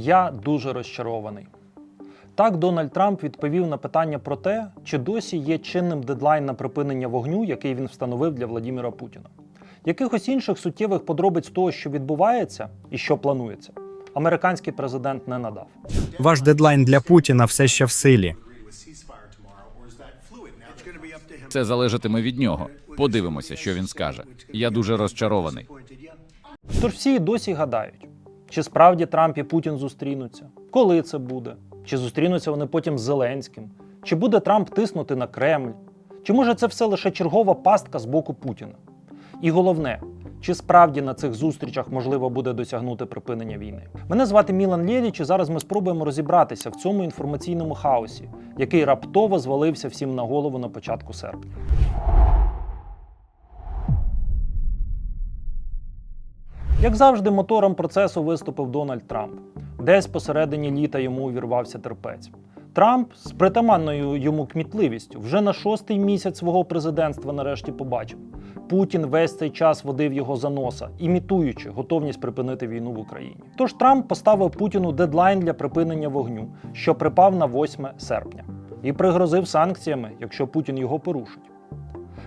Я дуже розчарований. Так, Дональд Трамп відповів на питання про те, чи досі є чинним дедлайн на припинення вогню, який він встановив для Владіміра Путіна. Якихось інших суттєвих подробиць того, що відбувається і що планується, американський президент не надав. Ваш дедлайн для Путіна все ще в силі. Це залежатиме від нього. Подивимося, що він скаже. Я дуже розчарований. Тож всі досі гадають, чи справді Трамп і Путін зустрінуться, коли це буде, чи зустрінуться вони потім з Зеленським, чи буде Трамп тиснути на Кремль, чи може це все лише чергова пастка з боку Путіна. І головне, чи справді на цих зустрічах можливо буде досягнути припинення війни. Мене звати Мілан Лєліч, і зараз ми спробуємо розібратися в цьому інформаційному хаосі, який раптово звалився всім на голову на початку серпня. Як завжди, мотором процесу виступив Дональд Трамп. Десь посередині літа йому увірвався терпець. Трамп з притаманною йому кмітливістю вже на шостий місяць свого президентства нарешті побачив. Путін весь цей час водив його за носа, імітуючи готовність припинити війну в Україні. Тож Трамп поставив Путіну дедлайн для припинення вогню, що припав на 8 серпня, і пригрозив санкціями, якщо Путін його порушить.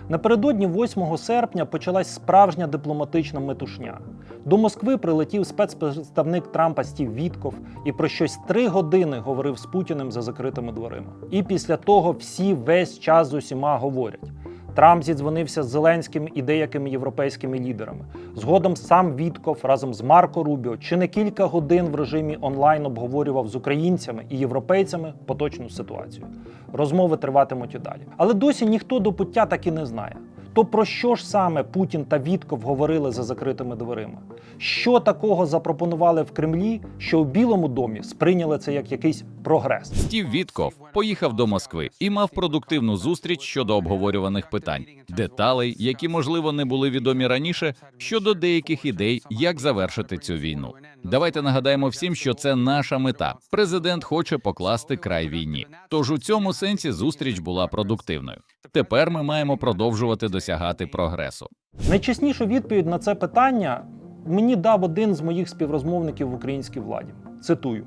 Напередодні 8 серпня почалась справжня дипломатична метушня. До Москви прилетів спецпредставник Трампа Стів Вітков і про щось три години говорив з Путіним за закритими дверима. І після того всі весь час з усіма говорять. Трамп зідзвонився з Зеленським і деякими європейськими лідерами. Згодом сам Вітков разом з Марко Рубіо чи не кілька годин в режимі онлайн обговорював з українцями і європейцями поточну ситуацію. Розмови триватимуть і далі. Але досі ніхто до пуття так і не знає. То про що ж саме Путін та Вітков говорили за закритими дверима? Що такого запропонували в Кремлі, що у Білому домі сприйняли це як якийсь прогрес? Стів Вітков поїхав до Москви і мав продуктивну зустріч щодо обговорюваних питань, деталей, які можливо не були відомі раніше, щодо деяких ідей, як завершити цю війну. Давайте нагадаємо всім, що це наша мета. Президент хоче покласти край війні. Тож у цьому сенсі зустріч була продуктивною. Тепер ми маємо продовжувати досягати прогресу. Найчеснішу відповідь на це питання мені дав один з моїх співрозмовників в українській владі. Цитую: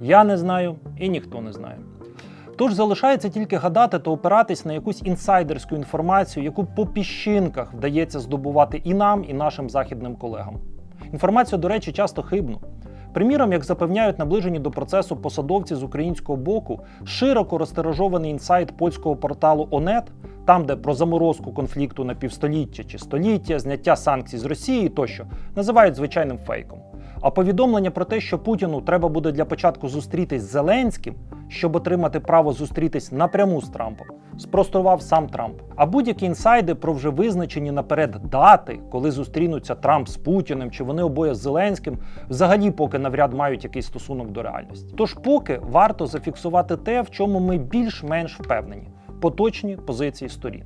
Я не знаю і ніхто не знає. Тож залишається тільки гадати та опиратись на якусь інсайдерську інформацію, яку по піщинках вдається здобувати і нам, і нашим західним колегам. Інформацію, до речі, часто хибну. Приміром, як запевняють наближені до процесу посадовці з українського боку, широко розтиражований інсайт польського порталу ОНЕТ, там, де про заморозку конфлікту на півстоліття чи століття, зняття санкцій з Росії тощо, називають звичайним фейком. А повідомлення про те, що Путіну треба буде для початку зустрітись з Зеленським, щоб отримати право зустрітись напряму з Трампом, спростував сам Трамп. А будь-які інсайди про вже визначені наперед дати, коли зустрінуться Трамп з Путіним чи вони обоє з Зеленським, взагалі поки навряд мають якийсь стосунок до реальності. Тож поки варто зафіксувати те, в чому ми більш-менш впевнені поточні позиції сторін.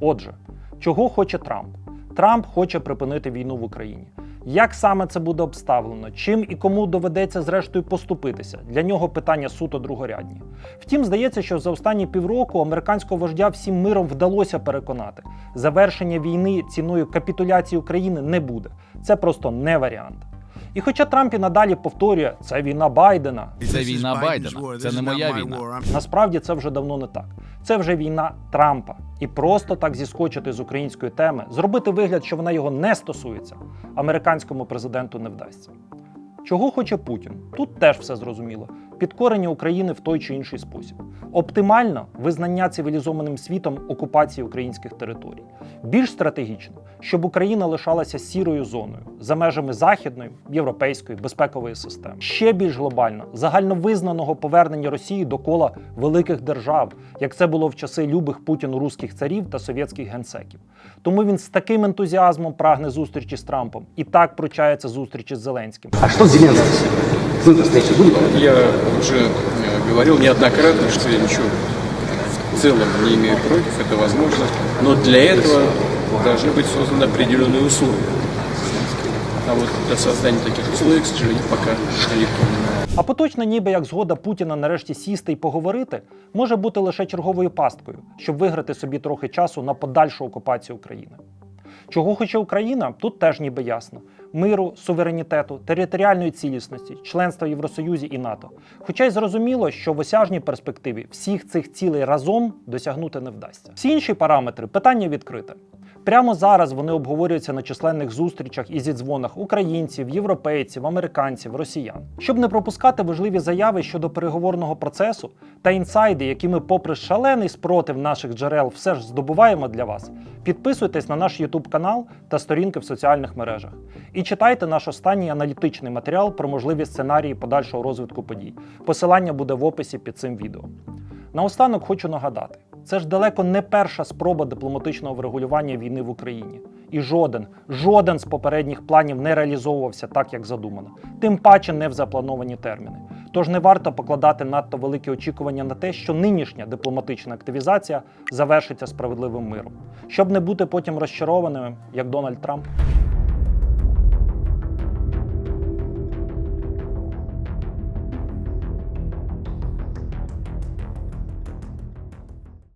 Отже, чого хоче Трамп? Трамп хоче припинити війну в Україні. Як саме це буде обставлено, чим і кому доведеться зрештою поступитися? Для нього питання суто другорядні. Втім, здається, що за останні півроку американського вождя всім миром вдалося переконати, завершення війни ціною капітуляції України не буде. Це просто не варіант. І хоча Трамп і надалі повторює, це війна Байдена, Це війна Байдена, це не моя війна. Насправді це вже давно не так. Це вже війна Трампа. І просто так зіскочити з української теми, зробити вигляд, що вона його не стосується, американському президенту не вдасться. Чого хоче Путін? Тут теж все зрозуміло. Підкорення України в той чи інший спосіб. Оптимально визнання цивілізованим світом окупації українських територій. Більш стратегічно, щоб Україна лишалася сірою зоною за межами західної європейської безпекової системи. Ще більш глобально загальновизнаного повернення Росії до кола великих держав, як це було в часи любих Путіну руських царів та совєтських генсеків. Тому він з таким ентузіазмом прагне зустрічі з Трампом і так пручається зустрічі з Зеленським. А что с Зеленским? С ним встреча? Я уже э, говорил неоднократно, что я ничего в целом не имею против, это возможно, но для этого должны быть созданы определенные условия. А вот для создания таких условий, к сожалению, пока далеко. А поточна, ніби як згода Путіна нарешті сісти і поговорити, може бути лише черговою пасткою, щоб виграти собі трохи часу на подальшу окупацію України. Чого хоче Україна, тут теж ніби ясно. миру, суверенітету, територіальної цілісності, членства в Євросоюзі і НАТО. Хоча й зрозуміло, що в осяжній перспективі всіх цих цілей разом досягнути не вдасться. Всі інші параметри питання відкрите. Прямо зараз вони обговорюються на численних зустрічах і зідзвонах українців, європейців, американців, росіян. Щоб не пропускати важливі заяви щодо переговорного процесу та інсайди, які ми, попри шалений спротив наших джерел, все ж здобуваємо для вас. Підписуйтесь на наш YouTube канал та сторінки в соціальних мережах. І читайте наш останній аналітичний матеріал про можливі сценарії подальшого розвитку подій. Посилання буде в описі під цим відео. Наостанок хочу нагадати: це ж далеко не перша спроба дипломатичного врегулювання війни в Україні. І жоден, жоден з попередніх планів не реалізовувався так, як задумано, тим паче не в заплановані терміни. Тож не варто покладати надто великі очікування на те, що нинішня дипломатична активізація завершиться справедливим миром, щоб не бути потім розчарованими, як Дональд Трамп.